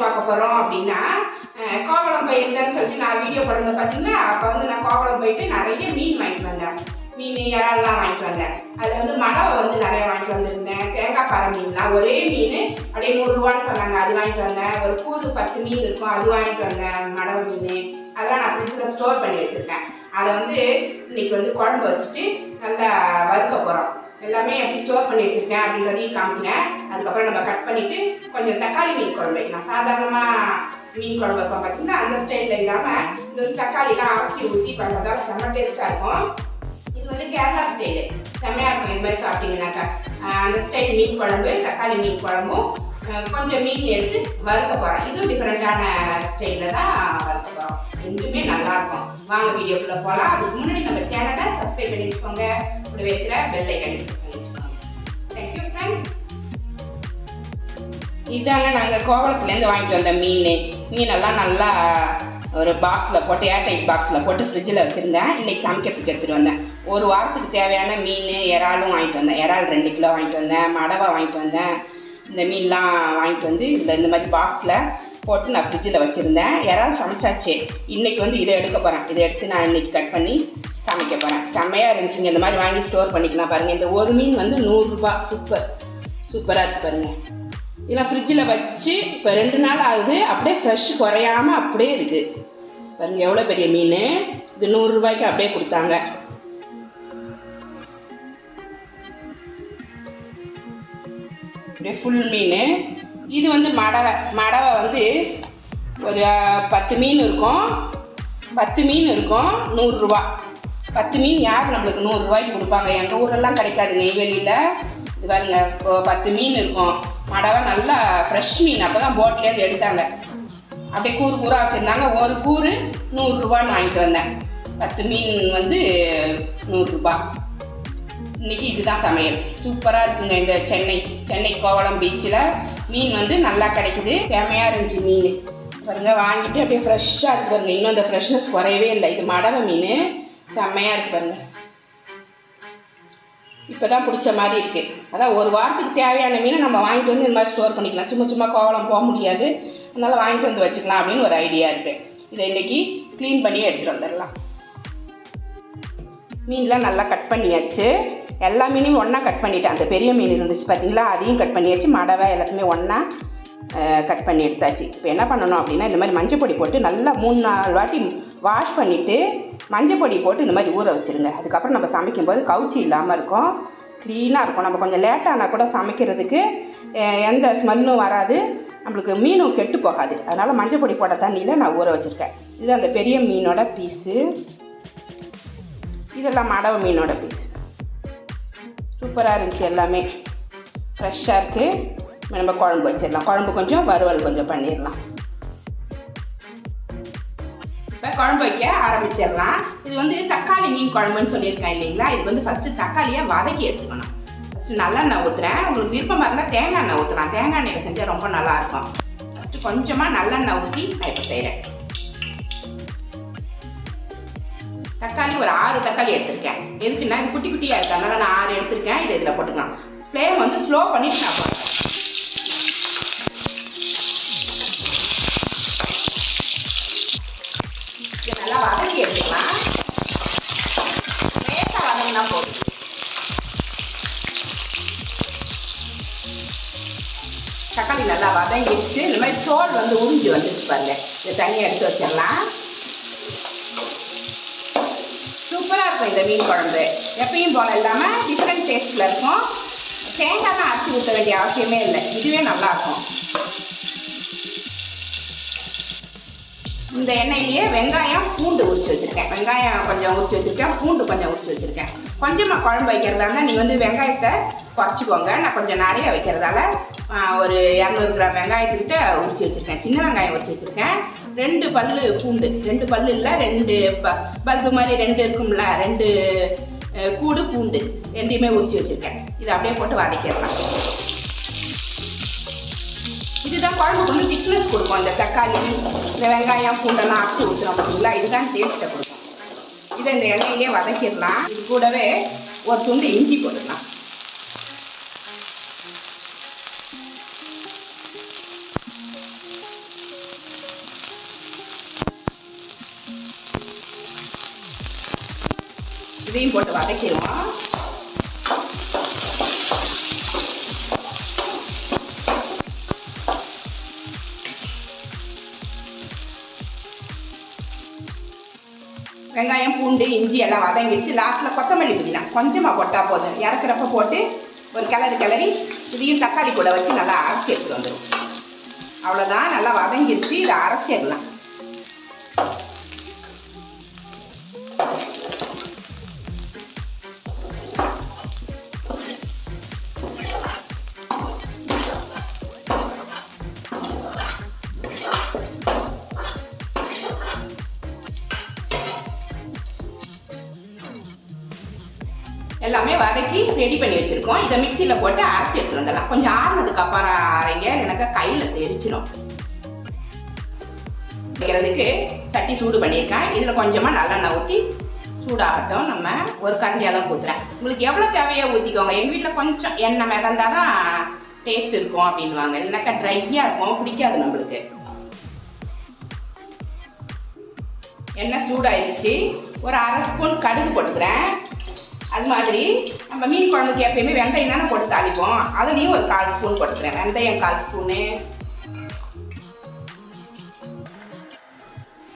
பார்க்க போகிறோம் அப்படின்னா அஹ், கோவளம் போயிருந்தேன்னு சொல்லிட்டு நான் வீடியோ போடுறது பார்த்தீங்கன்னா அப்போ வந்து நான் கோவளம் போயிட்டு நிறைய மீன் வாங்கிட்டு வந்தேன். மீன் இறால்லாம் வாங்கிட்டு வந்தேன். அதில் வந்து மடவை வந்து நிறைய வாங்கிட்டு வந்திருந்தேன். தேங்காய் பாறை மீன்லாம் ஒரே மீன் அப்படியே நூறுரூவான்னு சொன்னாங்க. அது வாங்கிட்டு வந்தேன். ஒரு கூது பத்து மீன் இருக்கும் அது வாங்கிட்டு வந்தேன் மடவை மீன். அதெல்லாம் நான் ஃப்ரிட்ஜில் ஸ்டோர் பண்ணி வச்சுருக்கேன். அதை வந்து இன்னைக்கு வந்து குழம்பு வச்சுட்டு நல்லா வறுக்க போகிறோம் எல்லாமே எப்படி ஸ்டோர் பண்ணி வச்சுருக்கேன் அப்படின்றதையும் காமிக்கிறேன். அதுக்கப்புறம் நம்ம கட் பண்ணிவிட்டு கொஞ்சம் தக்காளி மீன் குழம்பு வைக்கலாம். சாதாரணமாக மீன் குழம்பு வைப்போம் பார்த்தீங்கன்னா அந்த ஸ்டைலில் இல்லாமல் இது வந்து தக்காளிலாம் அரைச்சி ஊற்றி பண்ணுறதால செம்ம டேஸ்ட்டாக இருக்கும். இது வந்து கேரளா ஸ்டைலு செம்மையாக இருக்கும் இது மாதிரி சாப்பிட்டீங்கன்னாக்கா. அந்த ஸ்டைல் மீன் குழம்பு தக்காளி மீன் குழம்பும் கொஞ்சம் மீன் எடுத்து வறுக்க போகிறேன் இதுவும் டிஃப்ரெண்ட்டான ஸ்டைலில் தான் வறுக்க போகிறோம் ரெண்டுமே நல்லா இருக்கும். வாங்க வீடியோக்குள்ளே போகலாம் அதுக்கு முன்னாடி நம்ம சேனலை சப்ஸ்கிரைப் பண்ணி வச்சுக்கோங்க. கூட வைக்கிற பெல் ஐக்கன் தேங்க்யூ ஃப்ரெண்ட்ஸ் இதாங்க நாங்கள் கோவளத்துலேருந்து வாங்கிட்டு வந்த மீன். மீனெல்லாம் நல்லா ஒரு பாக்ஸில் போட்டு ஏர்டைட் பாக்ஸில் போட்டு ஃப்ரிட்ஜில் வச்சுருந்தேன். இன்றைக்கி சமைக்கிறதுக்கு எடுத்துகிட்டு வந்தேன். ஒரு வாரத்துக்கு தேவையான மீன் இறாலும் வாங்கிட்டு வந்தேன். இறால் ரெண்டு கிலோ வாங்கிட்டு வந்தேன். மடவை வாங்கிட்டு வந்தேன். இந்த மீன்லாம் வாங்கிட்டு வந்து இந்த இந்த மாதிரி பாக்ஸில் போட்டு நான் ஃப்ரிட்ஜில் வச்சுருந்தேன். இறால் சமைச்சாச்சு. இன்றைக்கி வந்து இதை எடுக்க போகிறேன் இதை எடுத்து நான் இன்றைக்கி கட் பண்ணி சமைக்க போகிறேன் செம்மையாக இருந்துச்சுங்க. இந்த மாதிரி வாங்கி ஸ்டோர் பண்ணிக்கலாம் பாருங்கள் இந்த ஒரு மீன் வந்து நூறுரூபா. சூப்பர். சூப்பராக இருக்குது பாருங்கள் இதெல்லாம் ஃப்ரிட்ஜில் வச்சு இப்போ ரெண்டு நாள் ஆகுது. அப்படியே ஃப்ரெஷ் குறையாம அப்படியே இருக்குது பாருங்கள் எவ்வளோ பெரிய மீன். இது நூறுரூபாய்க்கு அப்படியே கொடுத்தாங்க. அப்படியே ஃபுல் மீன். இது வந்து மடவை. மடவை வந்து ஒரு பத்து மீன் இருக்கும். பத்து மீன் இருக்கும். நூறுரூவா பத்து மீன் யார் நம்மளுக்கு நூறுரூவாய்க்கு கொடுப்பாங்க? எங்கள் ஊரெல்லாம் கிடைக்காது நெய்வேலியில். இது பாருங்க இப்போ பத்து மீன் இருக்கும். மடவை நல்லா ஃப்ரெஷ் மீன். அப்போ தான் போட்லேருந்து எடுத்தாங்க. அப்படியே கூறு கூறாக வச்சுருந்தாங்க. ஒரு கூறு நூறுரூபான்னு வாங்கிட்டு வந்தேன். பத்து மீன் வந்து நூறுரூபா இன்னைக்கு இதுதான் சமையல். சூப்பராக இருக்குங்க இந்த சென்னை. சென்னை கோவளம் பீச்சில் மீன் வந்து நல்லா கிடைக்குது. செமையாக இருந்துச்சு மீன். பாருங்க வாங்கிட்டு அப்படியே ஃப்ரெஷ்ஷாக இருக்கு பாருங்க. இன்னும் அந்த ஃப்ரெஷ்னஸ் குறையவே இல்லை. இது மடவை மீன். செம்மையாக இருக்கு பாருங்க. இப்போ தான் பிடிச்ச மாதிரி இருக்குது அதான் ஒரு வாரத்துக்கு தேவையான மீனை நம்ம வாங்கிட்டு வந்து இந்த மாதிரி ஸ்டோர் பண்ணிக்கலாம். சும்மா சும்மா கோவலம் போக முடியாது. அதனால் வாங்கிட்டு வந்து வச்சுக்கலாம் அப்படின்னு ஒரு ஐடியா இருக்குது இதை இன்னைக்கு க்ளீன் பண்ணி எடுத்துகிட்டு வந்துடலாம். மீன்லாம் நல்லா கட் பண்ணியாச்சு. எல்லா மீனையும் ஒன்றா கட் பண்ணிட்டேன். அந்த பெரிய மீன் இருந்துச்சு பார்த்தீங்களா அதையும் கட் பண்ணியாச்சு. மடவை எல்லாத்தையுமே ஒன்றா கட் பண்ணி எடுத்தாச்சு. இப்போ என்ன பண்ணணும் அப்படின்னா இந்த மாதிரி மஞ்சள் பொடி போட்டு நல்லா மூணு நாலு வாட்டி வாஷ் பண்ணிவிட்டு மஞ்சள் பொடி போட்டு இந்த மாதிரி ஊற வச்சுருங்க. அதுக்கப்புறம் நம்ம சமைக்கும்போது கவுச்சி இல்லாமல் இருக்கும். க்ளீனாக இருக்கும். நம்ம கொஞ்சம் லேட்டானால் கூட சமைக்கிறதுக்கு எந்த ஸ்மெல்லும் வராது. நம்மளுக்கு மீனும் கெட்டு போகாது. அதனால் மஞ்சள் பொடி போட்ட தண்ணியில் நான் ஊற வச்சுருக்கேன். இது அந்த பெரிய மீனோட பீஸு இதெல்லாம் மடவ மீனோட பீஸ் சூப்பராக இருந்துச்சு எல்லாமே. ஃப்ரெஷ்ஷாக இருக்குது நம்ம குழம்பு வச்சிடலாம். குழம்பு கொஞ்சம் வறுவல் கொஞ்சம் பண்ணிடலாம். இப்போ குழம்பு வைக்க ஆரம்பிச்சிடலாம். இது வந்து தக்காளி மீன் குழம்புன்னு சொல்லியிருக்கேன் இல்லைங்களா? இது வந்து ஃபஸ்ட்டு தக்காளியை வதக்கி எடுத்துக்கணும். ஃபஸ்ட்டு நல்லெண்ணெய் ஊற்றுறேன் உங்களுக்கு விருப்பமாக இருந்தால் தேங்காய் எண்ணெய் ஊற்றலாம் தேங்காய் எண்ணெய் செஞ்சால் ரொம்ப நல்லாயிருக்கும். ஃபஸ்ட்டு கொஞ்சமாக நல்லெண்ணெய் ஊற்றி நான் இப்போ செய்கிறேன் தக்காளி ஒரு ஆறு தக்காளி எடுத்திருக்கேன். எதுக்குன்னா இது குட்டி குட்டியாக இருக்கு. அதனால் நான் ஆறு எடுத்திருக்கேன். இதை இதில் போட்டுக்கலாம். ஃப்ளேம் வந்து ஸ்லோ பண்ணிட்டு நான் பாருங்க. இந்த தண்ணியை எடுத்து வச்சிடலாம். சூப்பராக இருக்கும் இந்த மீன் குழம்பு. எப்பயும் போல இல்லாமல் டிஃப்ரெண்ட் டேஸ்ட்டில் இருக்கும். தேங்காய் தான் அரைச்சி ஊற்ற வேண்டிய அவசியமே இல்லை. இதுவே நல்லா இருக்கும். இந்த எண்ணெயிலேயே வெங்காயம் பூண்டு உரிச்சு வச்சுருக்கேன். வெங்காயம் கொஞ்சம் உரிச்சு வச்சுருக்கேன். பூண்டு கொஞ்சம் உரிச்சு வச்சுருக்கேன். கொஞ்சமாக குழம்பு வைக்கிறதா இருந்தால் நீங்கள் வந்து வெங்காயத்தை குறைச்சிக்கோங்க. நான் கொஞ்சம் நிறைய வைக்கிறதால ஒரு இரநூறு கிராம் வெங்காயத்துக்கிட்ட உரிச்சு வச்சுருக்கேன். சின்ன வெங்காயம் உரிச்சு வச்சுருக்கேன். ரெண்டு பல்லு பூண்டு. ரெண்டு பல்லு இல்லை ரெண்டு ப பல்பு மாதிரி ரெண்டு இருக்கும்ல ரெண்டு கூடு பூண்டு ரெண்டையுமே உரிச்சு வச்சுருக்கேன். இதை அப்படியே போட்டு வதக்கிடலாம். இதுதான் குழம்புக்கு வந்து திக்னஸ் கொடுக்கும். இந்த தக்காளி இந்த வெங்காயம் பூண்டெல்லாம் அரைச்சி ஊற்றுறோம் பார்த்தீங்களா? இதுதான் டேஸ்ட்டை கொடுக்கும். இதை இந்த எண்ணெயிலே வதக்கிடலாம். இது கூடவே ஒரு துண்டு இஞ்சி போட்டுக்கலாம். இதையும் போட்டு வதக்கிடுவோம். வெங்காயம் பூண்டு இஞ்சி எல்லாம் வதங்கிடுச்சு. லாஸ்ட்டில் கொத்தமல்லி புதினா. கொஞ்சமாக போட்டால் போதும். இறக்குறப்ப போட்டு ஒரு கிளறி கிளறி இதையும் தக்காளி கூட வச்சு நல்லா அரைச்சி எடுத்துகிட்டு வந்துடும் அவ்வளோதான் நல்லா வதங்கிடுச்சு. இதை அரைச்சிடலாம். வதக்கி ரெடி பண்ணி வச்சுருக்கோம். இதை மிக்சியில் போட்டு அரைச்சி எடுத்துட்டு வந்துடலாம். கொஞ்சம் ஆறுனதுக்கு அப்புறம் அரைங்க. எனக்கு கையில் தெரிச்சிடும் வைக்கிறதுக்கு சட்டி சூடு பண்ணியிருக்கேன். இதில் கொஞ்சமாக நல்லெண்ணெய் ஊற்றி சூடாகட்டும். நம்ம ஒரு கரண்டி அளவு ஊற்றுறேன் உங்களுக்கு எவ்வளோ தேவையோ ஊற்றிக்கோங்க எங்கள் வீட்டில் கொஞ்சம் எண்ணெய் மிதந்தால் தான் டேஸ்ட் இருக்கும் அப்படின்வாங்க இல்லைனாக்கா ட்ரையாக இருக்கும். பிடிக்காது நம்மளுக்கு. எண்ணெய் சூடாயிருச்சு ஒரு அரை ஸ்பூன் கடுகு போட்டுக்கிறேன். அது மாதிரி நம்ம மீன் குழம்புக்கு எப்பயுமே வெந்தயம் தானே போட்டு தாளிப்போம். அதுலேயும் ஒரு கால் ஸ்பூன் போட்டுக்கிறேன். வெந்தயம் கால் ஸ்பூனு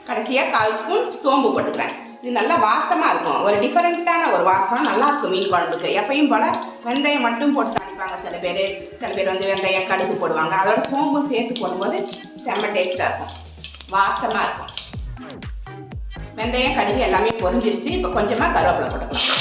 கடைசியாக கால் ஸ்பூன் சோம்பு போட்டுக்கிறேன். இது நல்லா வாசமாக இருக்கும். ஒரு டிஃப்ரெண்ட்டான ஒரு வாசம் நல்லா இருக்கும் மீன் குழம்புக்கு. எப்பயும் போல் வெந்தயம் மட்டும் போட்டு தாளிப்பாங்க சில பேர். சில பேர் வந்து வெந்தயம் கடுகு போடுவாங்க. அதோட சோம்பும் சேர்த்து போடும்போது செம்ம டேஸ்ட்டாக இருக்கும். வாசமாக இருக்கும். வெந்தயம் கடுகு எல்லாமே பொரிஞ்சிருச்சு. இப்போ கொஞ்சமாக கருவேப்பிலை போட்டுக்கலாம்.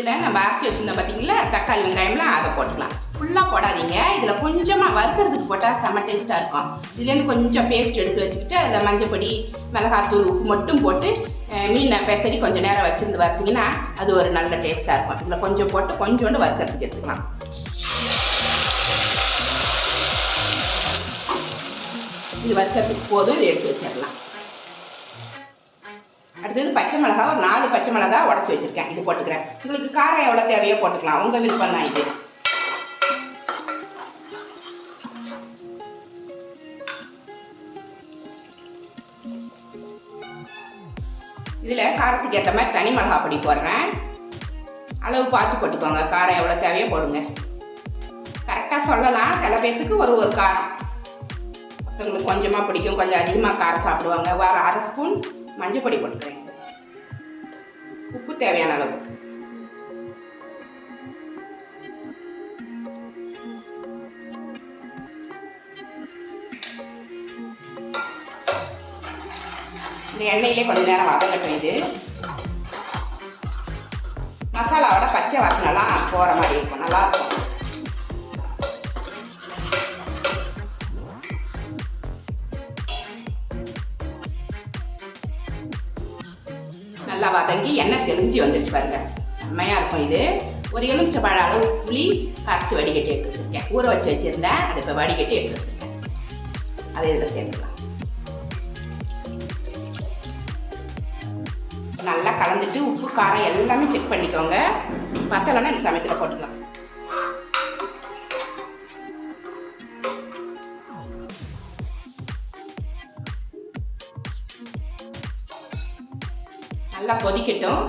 இதில் நம்ம அரைச்சி வச்சுருந்தோம் பார்த்தீங்களா தக்காளி வெங்காயம்லாம் அதை போட்டுக்கலாம். ஃபுல்லாக போடாதீங்க. இதில் கொஞ்சமாக வறுக்கிறதுக்கு போட்டால் செம்ம டேஸ்ட்டாக இருக்கும். இதுலேருந்து கொஞ்சம் பேஸ்ட் எடுத்து வச்சுக்கிட்டு அதில் மஞ்சப்பொடி மிளகாத்தூள் உப்பு மட்டும் போட்டு மீனை பெசரி கொஞ்சம் நேரம் வச்சுருந்து பார்த்தீங்கன்னா அது ஒரு நல்ல டேஸ்ட்டாக இருக்கும். இதில் கொஞ்சம் போட்டு கொஞ்சோண்டு வறுக்கிறதுக்கு எடுத்துக்கலாம். இது வறுக்கிறதுக்கு போதும் இதை எடுத்து வச்சிடலாம். அடுத்தது பச்சை மிளகா ஒரு நாலு பச்சை மிளகா உடச்சி வச்சிருக்கேன். இது போட்டுக்கிறேன். உங்களுக்கு காரம் எவ்வளோ தேவையோ போட்டுக்கலாம். உங்கள் விருப்பம் தான் இது. இதில் காரத்துக்கு ஏற்ற மாதிரி தனி மிளகா பொடி போடுறேன். அளவு பார்த்து போட்டுக்கோங்க. காரம் எவ்வளோ தேவையோ போடுங்க. கரெக்டாக சொல்லலாம். சில பேர்த்துக்கு ஒரு ஒரு காரம் ஒருத்தவங்களுக்கு கொஞ்சமாக பிடிக்கும். கொஞ்சம் அதிகமாக காரம் சாப்பிடுவாங்க. வர அரை ஸ்பூன் மஞ்சள் பொடி போட்டுக்கிறேன். உப்பு தேவையான அளவு. இந்த எண்ணெயிலே கொஞ்ச நேரம் வதங்கட்டும் இது. மசாலாவோட பச்சை வாசனைலாம் போகிற மாதிரி இருக்கும். நல்லா நல்லா வதங்கி எண்ணெய் தெளிஞ்சு வந்துச்சு பாருங்க. செம்மையாக இருக்கும் இது. ஒரு எலுமிச்சை பழ அளவு புளி கரைச்சி வடிகட்டி எடுத்து வச்சுருக்கேன். ஊற வச்சு வச்சுருந்தேன். அதை இப்போ வடிகட்டி எடுத்து வச்சுருக்கேன். அதை இதில் சேர்த்துக்கலாம். நல்லா கலந்துட்டு உப்பு காரம் எல்லாமே செக் பண்ணிக்கோங்க. பத்தலைன்னா இந்த சமயத்தில் போட்டுக்கலாம். நல்லா கொதிக்கட்டும்.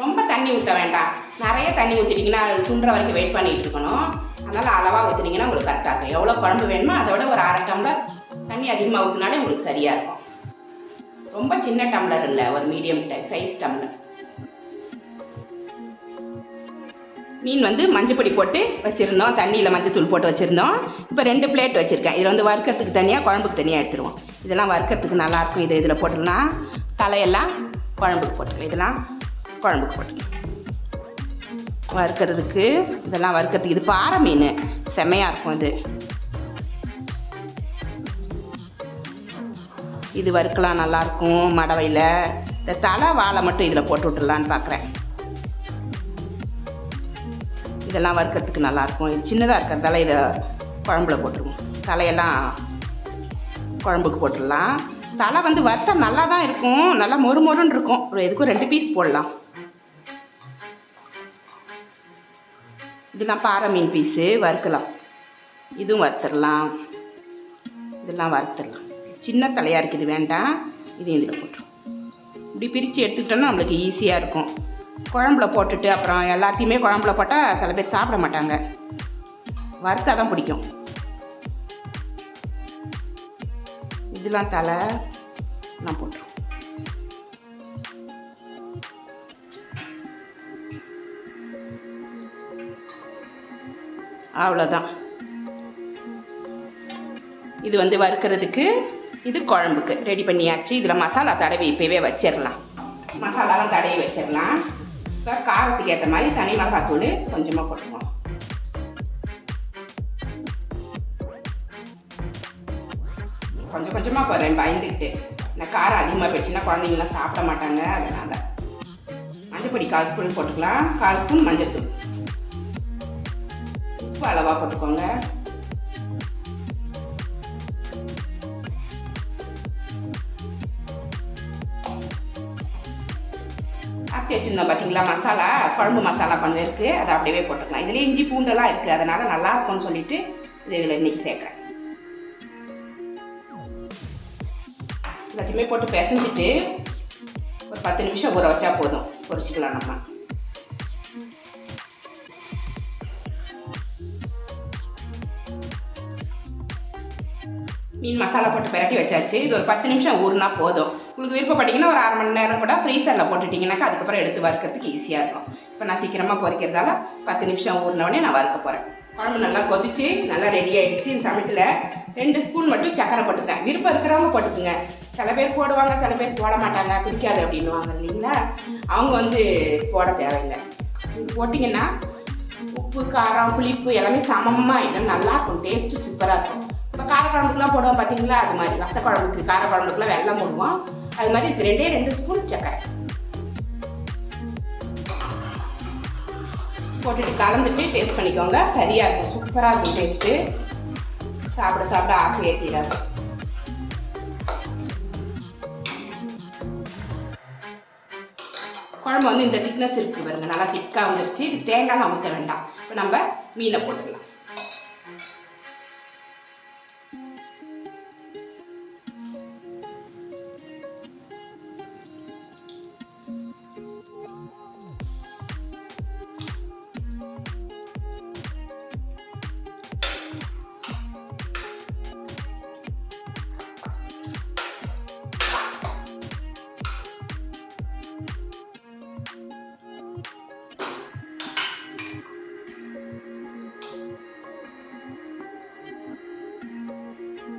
ரொம்ப தண்ணி ஊற்ற வேண்டாம். நிறைய தண்ணி ஊற்றிட்டிங்கன்னா அது சுண்டுற வரைக்கும் வெயிட் பண்ணிகிட்டு இருக்கணும். அதனால் அளவாக ஊற்றுனீங்கன்னா உங்களுக்கு கரெக்டாக இருக்கும். எவ்வளோ குழம்பு வேணுமோ அதோட ஒரு அரை டம்ளர் தண்ணி அதிகமாக ஊற்றினாலே உங்களுக்கு சரியாக இருக்கும். ரொம்ப சின்ன டம்ளர் இல்லை ஒரு மீடியம் சைஸ் டம்ளர். மீன் வந்து மஞ்சப்பொடி போட்டு வச்சுருந்தோம். தண்ணியில் மஞ்சத்தூள் போட்டு வச்சுருந்தோம். இப்போ ரெண்டு பிளேட் வச்சுருக்கேன். இதில் வந்து வறுக்கிறதுக்கு தனியாக குழம்புக்கு தனியாக எடுத்துருவோம். இதெல்லாம் வறுக்கிறதுக்கு நல்லாயிருக்கும் இதை இதில் போட்டுடலாம். தலையெல்லாம் குழம்புக்கு போட்டுக்கலாம். இதெல்லாம் குழம்புக்கு போட்டுக்கலாம். வறுக்கிறதுக்கு இதெல்லாம் வறுக்கிறதுக்கு இது பாறை மீன். செம்மையாக இருக்கும் இது இது வறுக்கலாம் நல்லாயிருக்கும் மடவையில். இந்த தலை வாழை மட்டும் இதில் போட்டு விட்டுடலான்னு பார்க்குறேன் இதெல்லாம் வறுக்கிறதுக்கு நல்லாயிருக்கும் இது சின்னதாக இருக்கிறதால இதை குழம்புல போட்டுருவோம். தலையெல்லாம் குழம்புக்கு போட்டுடலாம். தலை வந்து வறுத்தா நல்லா தான் இருக்கும். நல்லா மொறு மொறுன்னு இருக்கும். ஒரு எதுக்கும் ரெண்டு பீஸ் போடலாம். இதெல்லாம் பாறை மீன் பீஸு வறுக்கலாம். இதுவும் வறுத்துடலாம். இதெல்லாம் வறுத்துடலாம். சின்ன தலையாக இருக்குது வேண்டாம். இதையும் இதில் போட்டுரும். இப்படி பிரித்து எடுத்துக்கிட்டோன்னா நம்மளுக்கு ஈஸியாக இருக்கும். குழம்புல போட்டுட்டு அப்புறம் எல்லாத்தையுமே குழம்புல போட்டால் சில பேர் சாப்பிட மாட்டாங்க. வறுத்தால் தான் பிடிக்கும். இதெல்லாம் தலை நான் போட்டுருவோம் அவ்வளோதான் இது வந்து வறுக்கிறதுக்கு இது குழம்புக்கு. ரெடி பண்ணியாச்சு. இதில் மசாலா தடவி இப்போவே வச்சிடலாம் மசாலாலாம் தடவி வச்சிடலாம் இப்போ காரத்துக்கு ஏற்ற மாதிரி தனி மிளகாத்தூள் கொஞ்சமாக போட்டுக்குவோம். கொஞ்சம் கொஞ்சமாக பயந்துக்கிட்டு நான் காரம் அதிகமாக போயிடுச்சுன்னா குழந்தைங்களாம் சாப்பிட மாட்டாங்க அதனால். மஞ்சப்பொடி கால் ஸ்பூன் போட்டுக்கலாம். கால் ஸ்பூன் மஞ்சள் தூள். உப்பு அளவாக போட்டுக்கோங்க. அரைச்சி வச்சுருந்தோம் பார்த்தீங்களா மசாலா? குழம்பு மசாலா கொஞ்சம் இருக்குது அதை அப்படியே போட்டுக்கலாம். இதில் இஞ்சி பூண்டெல்லாம் இருக்குது அதனால் நல்லா இருக்கும்னு சொல்லிட்டு இது இதில் இன்றைக்கி சேர்க்குறேன். எல்லாத்தையுமே போட்டு பிசைஞ்சிட்டு ஒரு பத்து நிமிஷம் ஊற வச்சா போதும். பொரிச்சிக்கலாம் நம்ம. மீன் மசாலா போட்டு பிரட்டி வச்சாச்சு. இது ஒரு பத்து நிமிஷம் ஊறுனா போதும். உங்களுக்கு விருப்பப்பட்டீங்கன்னா ஒரு அரை மணி நேரம் கூட ஃப்ரீசரில் போட்டுட்டிங்கனாக்கா அதுக்கப்புறம் எடுத்து வறுக்கிறதுக்கு ஈஸியாக இருக்கும். இப்போ நான் சீக்கிரமாக பொறிக்கிறதால பத்து நிமிஷம் ஊறினவுடனே நான் வறுக்க போகிறேன் குழம்பு நல்லா கொதிச்சு நல்லா ரெடி ஆகிடுச்சு இந்த சமயத்தில் ரெண்டு ஸ்பூன் மட்டும் சக்கரை போட்டுக்கேன் விருப்பம் இருக்கிறவங்க போட்டுக்குங்க. சில பேர் போடுவாங்க சில பேர் போட மாட்டாங்க. பிடிக்காது அப்படின்னுவாங்க இல்லைங்களா? அவங்க வந்து போட தேவையில்லை. போட்டிங்கன்னா உப்பு காரம் புளிப்பு எல்லாமே சமமாக இன்னும் நல்லா இருக்கும் டேஸ்ட்டு சூப்பராக இருக்கும். இப்போ காரக்குழம்புக்குலாம் போடுவோம் பார்த்தீங்களா அது மாதிரி வச குழம்புக்கு காரக்குழம்புக்குலாம் வெள்ளம் போடுவோம். அது மாதிரி ரெண்டே ரெண்டு ஸ்பூன் சக்கரை போட்டுட்டு கலந்துட்டு டேஸ்ட் பண்ணிக்கோங்க. சரியாக இருக்கும். சூப்பராக இருக்கும் டேஸ்ட்டு சாப்பிட சாப்பிட ஆசையே ஏற்றிடாது குழம்பு வந்து இந்த திக்னஸ் இருக்குது பாருங்கள் நல்லா திக்காக வந்துருச்சு. இது தேங்காய் ஊற்ற வேண்டாம். இப்போ நம்ம மீனை போட்டுக்கலாம்.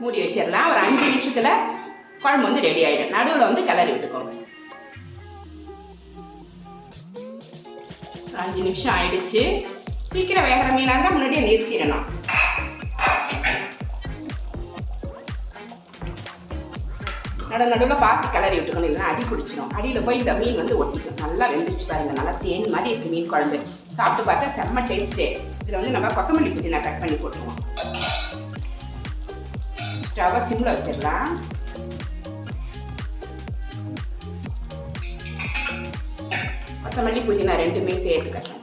மூடி வச்சிடலாம் ஒரு அஞ்சு நிமிஷத்தில் குழம்பு வந்து ரெடி ஆகிடும் நடுவில் வந்து கிளறி விட்டுக்கோங்க. ஒரு அஞ்சு நிமிஷம் ஆயிடுச்சு. சீக்கிரம் வேகிற மீனாக இருந்தால் முன்னாடியே நிறுத்திடணும். நடு நடுவில் பார்த்து கிளறி விட்டுக்கணும். இல்லைன்னா அடி பிடிச்சிடும் அடியில் போய் இந்த மீன் வந்து ஒட்டிக்கும். நல்லா வெந்துருச்சு பாருங்கள் நல்லா தேன் மாதிரி இருக்குது மீன் குழம்பு. சாப்பிட்டு பார்த்தா செம்ம டேஸ்ட்டு இதில் வந்து நம்ம கொத்தமல்லி புதினா கட் பண்ணி போட்டுருவோம். ஸ்டவ்வை சிம்மில் வச்சிடலாம் கொத்தமல்லி புதினா ரெண்டுமே சேர்த்து கட்டணும்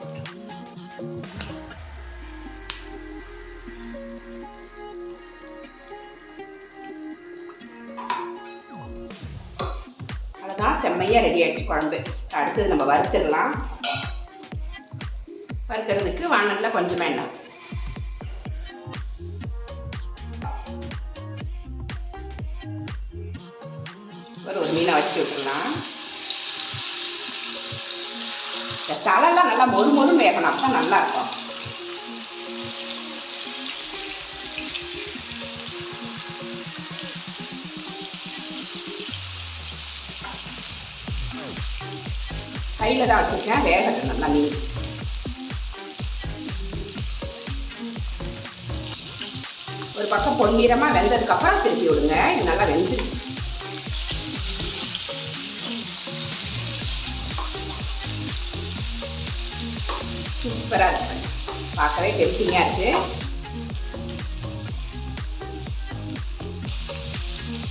அவ்வளோதான் செம்மையாக ரெடி ஆகிடுச்சு குழம்பு அடுத்தது நம்ம வறுத்துடலாம் வறுக்கிறதுக்கு வானலில் கொஞ்சமாக எண்ணெய் ஒரு ஒரு மீனை வச்சு விட்டுலாம் இந்த தலைலாம் நல்லா மொறு மொறு வேகணும் அப்போ நல்லா இருக்கும். கையில் தான் வச்சுருக்கேன் வேகட்டும் நல்லா மீன். ஒரு பக்கம் பொன்னிறமாக வெந்ததுக்கப்புறம் திருப்பி விடுங்க இது நல்லா வெந்துருச்சு. சூப்பராக இருக்கு. பார்க்கவே டெஸ்டிங்காக இருக்கு.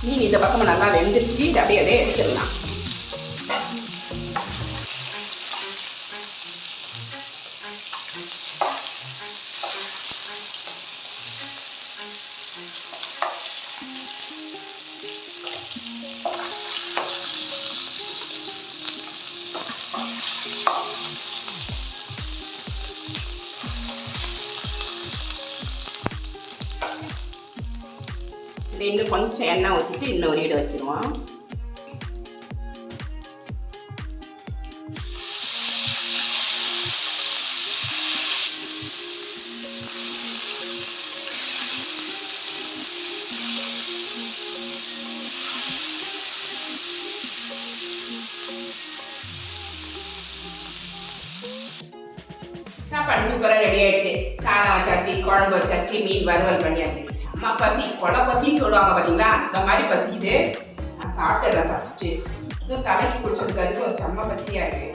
மீன் இந்த பக்கம் நல்லா வெந்துருச்சு அப்படியே அப்படியே எடுத்துடலாம். இது இன்னும் கொஞ்சம் எண்ணெய் ஊற்றிட்டு இன்னும் ஒரு ஈடு வச்சுருவோம். சாப்பாடு சூப்பராக ரெடி ஆயிடுச்சு. சாதம் வச்சாச்சு குழம்பு வச்சாச்சு மீன் வறுவல் பண்ணியாச்சு. அம்மா பசி கொலை பசின்னு சொல்லுவாங்க பார்த்தீங்களா அந்த மாதிரி பசிக்குது நான் சாப்பிட்டுறேன் ஃபஸ்ட்டு இதுவும் தலைக்கு குடிச்சதுக்கு அதுக்கும் செம்ம பசியாக இருக்கு.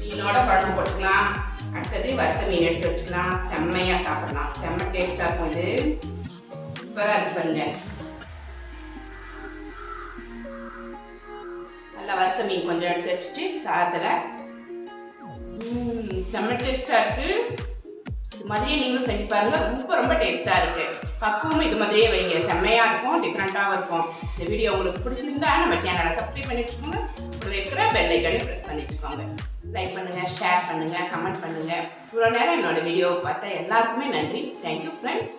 மீனோட குழம்பு போட்டுக்கலாம். அடுத்தது வறுத்த மீன் எடுத்து வச்சுக்கலாம். செம்மையாக சாப்பிடலாம். செம்ம டேஸ்ட்டாக இருக்கும் இது. சூப்பராக இருக்கு பாருங்க. நல்லா வறுத்த மீன் கொஞ்சம் எடுத்து வச்சுட்டு சாதத்தில். செம்ம டேஸ்ட்டாக இருக்குது இது மாதிரியே நீங்களும் செஞ்சு பாருங்கள் ரொம்ப ரொம்ப டேஸ்ட்டாக இருக்குது பக்குவமும் இது மாதிரியே வைங்க. செம்மையாக இருக்கும் டிஃப்ரெண்ட்டாகவும் இருக்கும். இந்த வீடியோ உங்களுக்கு பிடிச்சிருந்தா நம்ம சேனலை சப்ஸ்கிரைப் பண்ணி வச்சுக்கோங்க. ஒரு வைக்கிற பெல் ஐக்கனை ப்ரெஸ் பண்ணி வச்சுக்கோங்க. லைக் பண்ணுங்கள் ஷேர் பண்ணுங்கள் கமெண்ட் பண்ணுங்கள் இவ்வளோ நேரம் என்னோட வீடியோவை பார்த்தா எல்லாருக்குமே நன்றி. Thank you friends